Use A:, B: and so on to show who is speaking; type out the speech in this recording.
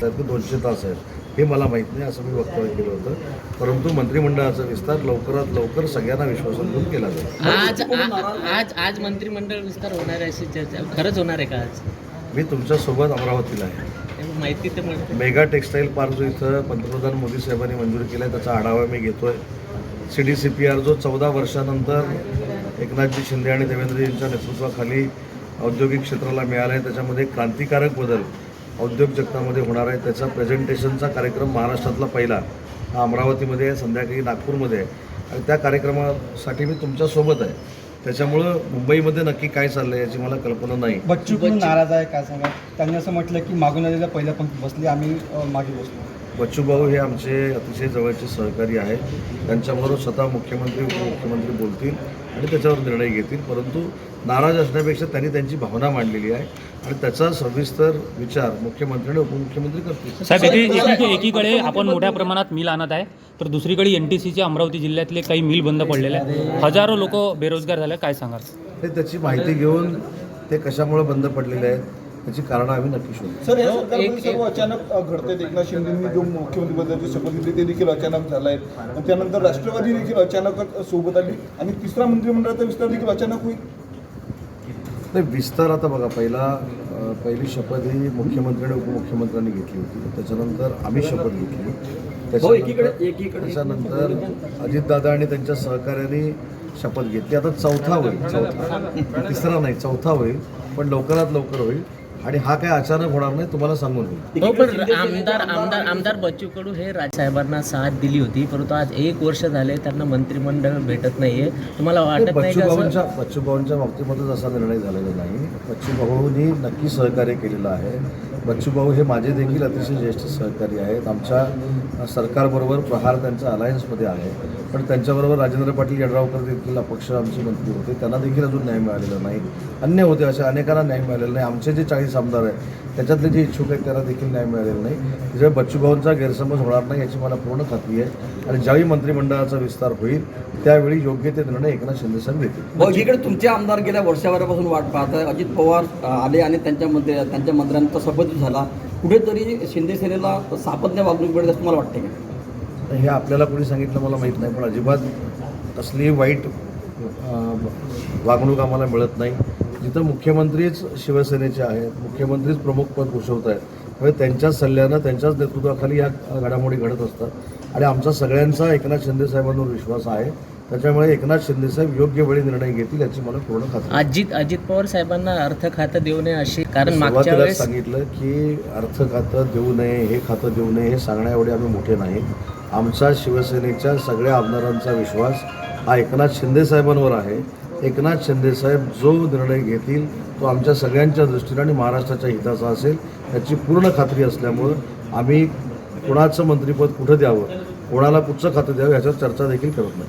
A: तर ते दोनशे तास आहेत. हे मला माहीत नाही असं मी वक्तव्य केलं होतं. परंतु मंत्रिमंडळाचा विस्तार लवकरात लवकर सगळ्यांना विश्वासात घेऊन केला जाईल.
B: आज आज आज मंत्रिमंडळ विस्तार होणार आहे अशी चर्चा खरंच होणार आहे का आज?
A: मी तुमच्यासोबत अमरावतीला आहे.
B: माहिती तर मिळते.
A: मेगा टेक्स्टाईल पार्क जो इथं पंतप्रधान मोदी साहेबांनी मंजूर केला आहे त्याचा आढावा मी घेतोय. C D C P R जो चौदा वर्षानंतर एकनाथजी शिंदे आणि देवेंद्रजींच्या नेतृत्वाखाली औद्योगिक क्षेत्राला मिळाला आहे त्याच्यामध्ये क्रांतिकारक बदल औद्योग जगतामध्ये होणार आहे. त्याचा प्रेझेंटेशनचा कार्यक्रम महाराष्ट्रातला पहिला. हा अमरावतीमध्ये आहे संध्याकाळी नागपूरमध्ये आहे. आणि त्या कार्यक्रमासाठी मी तुमच्यासोबत आहे. त्याच्यामुळं मुंबईमध्ये नक्की काय चाललं आहे याची मला कल्पना नाही.
C: बच्चू कडू नाराज आहे काय सांगा त्यांनी असं म्हटलं की मागून आलेल्या पहिल्या पंक्ती बसली आम्ही मागे बसलो.
A: बच्चू भाऊ हे आमचे अतिशय जवळचे सहकारी आहेत. त्यांच्याबरोबर स्वतः मुख्यमंत्री उपमुख्यमंत्री बोलतील आणि त्याच्यावर निर्णय घेतील. परंतु नाराज असण्यापेक्षा त्यांनी त्यांची भावना मांडलेली आहे. आणि त्याचा सविस्तर विचार मुख्यमंत्री आणि उपमुख्यमंत्री करतील.
D: साहेब एकी एकी- एकीकडे आपण मोठ्या प्रमाणात मिल आणत आहे. तर दुसरीकडे एन टी सीचे अमरावती जिल्ह्यातले काही मिल बंद पडलेले आहेत. हजारो लोक बेरोजगार झाले काय सांगाल?
A: हे त्याची माहिती घेऊन ते कशामुळे बंद पडलेले आहेत? त्याची कारणं आम्ही नक्की शोधू.
E: सर या
B: हो,
E: सरकारमध्ये सर्व अचानक अ, घडतंय. एकनाथ शिंदेंनी जो मुख्यमंत्री पदाची शपथ घेतली ते देखील अचानक झालं आहे त्यानंतर राष्ट्रवादी देखील अचानकच सोबत आली. आणि तिसरा मंत्रिमंडळाचा विस्तार देखील अचानक होईल.
A: नाही विस्तार आता बघा पहिला पहिली शपथ ही मुख्यमंत्री आणि उपमुख्यमंत्र्यांनी घेतली होती. त्याच्यानंतर आम्ही शपथ घेतली. त्याच्यानंतर त्याच्यानंतर अजितदादा आणि त्यांच्या सहकार्याने शपथ घेतली. आता चौथा होईल. चौथा. तिसरा नाही चौथा होईल. पण लवकरात लवकर होईल. आणि हा काय अचानक होणार नाही तुम्हाला सांगून
B: हो पण आमदार आमदार आमदार बच्चू कडू हे राजसाहेबांना साथ दिली होती परंतु आज एक वर्ष झाले त्यांना मंत्रिमंडळ भेटत नाहीये. तुम्हाला वाटत नाही
A: बच्चू भाऊंच्या बच्चू भाऊंच्या बाबतीमध्येच असा निर्णय झालेला नाही. बच्चू भाऊंनी नक्की सहकार्य केलेलं आहे. बच्चू भाऊ हे माझे देखील अतिशय ज्येष्ठ सहकारी आहेत. आमच्या सरकारबरोबर प्रहार त्यांच्या अलायन्समध्ये आहे. पण त्यांच्याबरोबर राजेंद्र पाटील यड्रावकर देखील अपक्ष आमचे मंत्री होते. त्यांना देखील अजून न्याय मिळालेला नाही. अन्य होते अशा अनेकांना न्याय मिळालेला नाही. आमचे जे चाळीस आमदार आहेत त्याच्यातले जे इच्छुक आहेत त्यांना देखील न्याय मिळालेला नाही. त्याच्यामुळे बच्चूभाऊंचा गैरसमज होणार नाही याची मला पूर्ण खात्री आहे. आणि ज्यावेळी मंत्रिमंडळाचा विस्तार होईल त्यावेळी योग्य ते निर्णय एकनाथ शिंदेसाहेब घेतील.
F: इकडे तुमचे आमदार गेल्या वर्षभरापासून वाट पाहत आहे अजित पवार आले आणि त्यांच्या मंत्री त्यांच्या मंत्र्यांचा शपथ झाला. कुठेतरी शिंदे सेनेला सापत्य वागणूक मिळेल असं मला वाटते का?
A: हे आपल्याला कोणी सांगितलं मला माहीत नाही पण अजिबात कसली वाईट वागणूक आम्हाला मिळत नाही. जिथं मुख्यमंत्रीच शिवसेनेचे आहेत मुख्यमंत्रीच प्रमुख पद भूषवत आहेत त्यामुळे त्यांच्याच सल्ल्यानं त्यांच्याच नेतृत्वाखाली या घडामोडी घडत असतात. आणि आमचा सगळ्यांचा एकनाथ शिंदे साहेबांवर विश्वास आहे. त्याच्यामुळे एकनाथ शिंदे साहेब योग्य वेळी निर्णय घेतील याची मला पूर्ण खात्री.
B: अजित अजित पवार साहेबांना अर्थ खातं देऊ नये अशी कारण मागच्या
A: सुरुवातीलाच
B: वेळेस
A: सांगितलं की अर्थ खातं देऊ नये हे खातं देऊ नये हे सांगण्या एवढे आम्ही मोठे नाही आमचा शिवसेनेच्या सगळ्या आमदारांचा विश्वास हा एकनाथ शिंदेसाहेबांवर आहे. एकनाथ शिंदेसाहेब जो निर्णय घेतील तो आमच्या सगळ्यांच्या दृष्टीने आणि महाराष्ट्राच्या हिताचा असेल याची पूर्ण खात्री असल्यामुळं आम्ही कुणाचं मंत्रिपद कुठं द्यावं कोणाला कुठचं खातं द्यावं याच्यावर चर्चा देखील करत नाही.